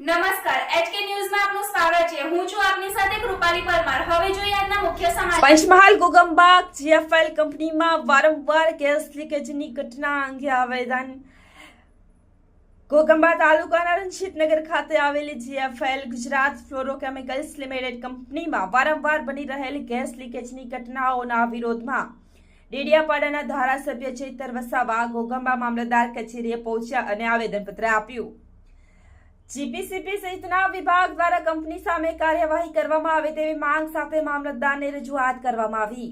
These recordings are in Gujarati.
નમસ્કાર. એચકે ન્યૂઝમાં આપનું છે. હું છું આપની કંપનીમાં વારંવાર ગેસ લીકેજની ઘટના અંગે આવેદન. ગોગંબા તાલુકાના રણજીતનગર ખાતે આવેલી જીએફએલ ગુજરાત ફ્લોરોકેમિકલ્સ લિમિટેડ કંપનીમાં વારંવાર બની રહેલી ગેસ લીકેજની ઘટનાઓના વિરોધમાં ડેડિયાપાડાના ધારાસભ્ય ચૈતર વસાવા ગોગંબા મામલતદાર કચેરીએ પહોંચ્યા અને આવેદનપત્ર આપ્યું. જીપીસીપી સહિતના વિભાગ દ્વારા કંપની સામે કાર્યવાહી કરવામાં આવે તેવી માંગ સાથે મામલતદારને રજૂઆત કરવામાં આવી.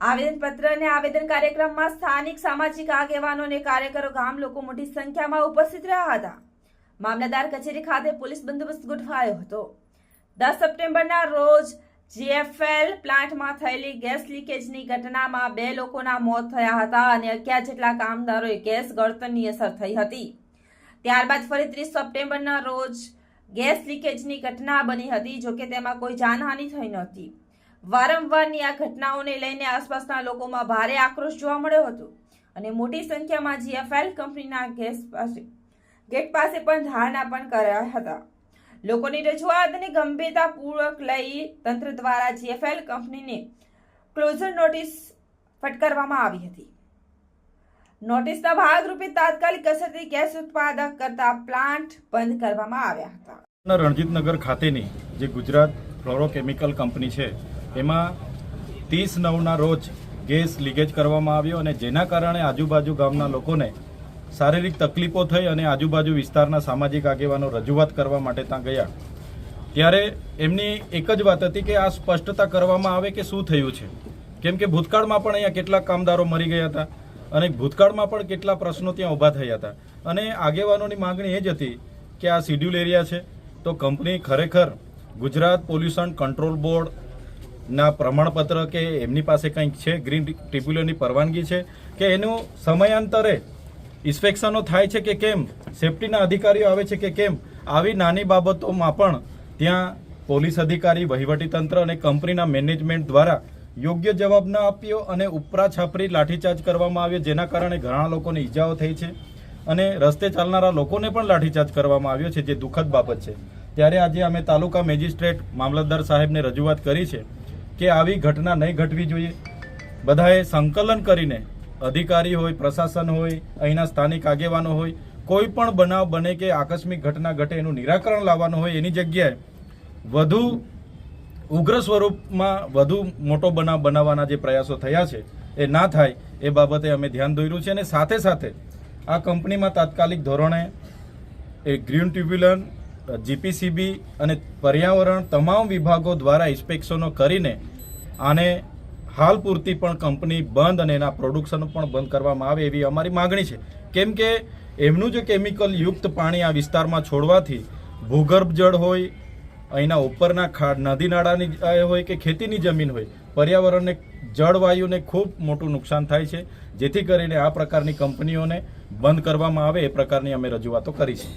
આવેદનપત્ર અને આવેદન કાર્યક્રમમાં સ્થાનિક સામાજિક આગેવાનો અને કાર્યકરો ગામ લોકો મોટી સંખ્યામાં ઉપસ્થિત રહ્યા હતા. મામલતદાર કચેરી ખાતે પોલીસ બંદોબસ્ત ગોઠવાયો હતો. દસ સપ્ટેમ્બરના રોજ જીએફએલ પ્લાન્ટમાં થયેલી ગેસ લીકેજની ઘટનામાં બે લોકોના મોત થયા હતા અને અગિયાર જેટલા કામદારોએ ગેસ ગળતરની અસર થઈ હતી. ત્યારબાદ ફરી ત્રીસ સપ્ટેમ્બરના રોજ ગેસ લીકેજની ઘટના બની હતી જોકે તેમાં કોઈ જાનહાનિ થઈ નહોતી. વારંવારની આ ઘટનાઓને લઈને આસપાસના લોકોમાં ભારે આક્રોશ જોવા મળ્યો હતો અને મોટી સંખ્યામાં જીએફએલ કંપનીના ગેસ પાસે ગેટ પાસે પણ ધારણા પણ કર્યા હતા. લોકોની રજૂઆતને ગંભીરતાપૂર્વક લઈ તંત્ર દ્વારા જીએફએલ કંપનીને ક્લોઝર નોટિસ ફટકારવામાં આવી હતી. નોટિસના ભાગરૂપે તાત્કાલિક અસરથી ગેસ ઉત્પાદક કરતા પ્લાન્ટ બંધ કરવામાં આવ્યા હતા. રણજીતનગર ખાતેની જે ગુજરાત ફ્લોરોકેમિકલ કંપની છે, એમાં ત્રીસ નવના રોજ ગેસ લીકેજ કરવામાં આવ્યો અને જેના કારણે આજુબાજુ ગામના લોકોને શારીરિક તકલીફો થઈ અને આજુબાજુ વિસ્તારના સામાજિક આગેવાનો રજૂઆત કરવા માટે ત્યાં ગયા. ત્યારે એમની એક જ વાત હતી કે આ સ્પષ્ટતા કરવામાં આવે કે શું થયું છે? કેમ કે ભૂતકાળમાં પણ અહીંયા કેટલાક કામદારો મરી ગયા હતા. અને ભૂતકાળમાં પણ કેટલા પ્રશ્નો ત્યાં ઊભા થયા હતા. અને આગેવાનોની માંગણી એ જ હતી કે આ શિડ્યુલ એરિયા છે. તો કંપની ખરેખર ગુજરાત પોલ્યુશન કંટ્રોલ બોર્ડના પ્રમાણપત્ર કે એમની પાસે કંઈક છે, ગ્રીન ટ્રિબ્યુનલની પરવાનગી છે, કે એનું સમયાંતરે ઇન્સ્પેક્શનો થાય છે કે કેમ, સેફટીના અધિકારીઓ આવે છે કે કેમ, આવી નાની બાબતોમાં પણ ત્યાં પોલીસ અધિકારી વહીવટીતંત્ર અને કંપનીના મેનેજમેન્ટ દ્વારા યોગ્ય જવાબ ન આપ્યો અને ઉપરા છાપરી લાઠીચાર્જ કરવામાં આવ્યો, જેના કારણે ઘણા લોકોને ઈજાઓ થઈ છે અને રસ્તે ચાલનારા લોકોને પણ લાઠીચાર્જ કરવામાં આવ્યો છે, જે દુઃખદ બાબત છે. ત્યારે આજે અમે તાલુકા મેજિસ્ટ્રેટ મામલતદાર સાહેબને રજૂઆત કરી છે કે આવી ઘટના નહીં ઘટવી જોઈએ. બધાએ સંકલન કરીને અધિકારી હોય, પ્રશાસન હોય, અહીંના સ્થાનિક આગેવાનો હોય, કોઈ પણ બનાવ બને કે આકસ્મિક ઘટના ઘટે એનું નિરાકરણ લાવવાનું હોય એની જગ્યાએ વધુ ઉગ્ર સ્વરૂપમાં વધુ મોટો બનાવ બનાવવાના જે પ્રયાસો થયા છે, એ ના થાય, એ બાબતે અમે ધ્યાન દોર્યું છે અને સાથે સાથે આ કંપનીમાં તાત્કાલિક ધોરણે એ ગ્રીન ટ્યુબ્યુલન જીપીસીબી અને પર્યાવરણ તમામ વિભાગો દ્વારા ઇન્સ્પેક્શનો કરીને આને હાલ પૂરતી પણ કંપની બંધ અને એના પ્રોડક્શન પણ બંધ કરવામાં આવે એવી અમારી માગણી છે. કેમ કે એમનું જે કેમિકલ યુક્ત પાણી આ વિસ્તારમાં છોડવાથી ભૂગર્ભ જળ હોય અહીંના ઉપરના ખા નદી નાળાની હોય કે ખેતીની જમીન હોય, પર્યાવરણને, જળવાયુને ખૂબ મોટું નુકસાન થાય છે. જેથી કરીને આ પ્રકારની કંપનીઓને બંધ કરવામાં આવે, એ પ્રકારની અમે રજૂઆતો કરી છે.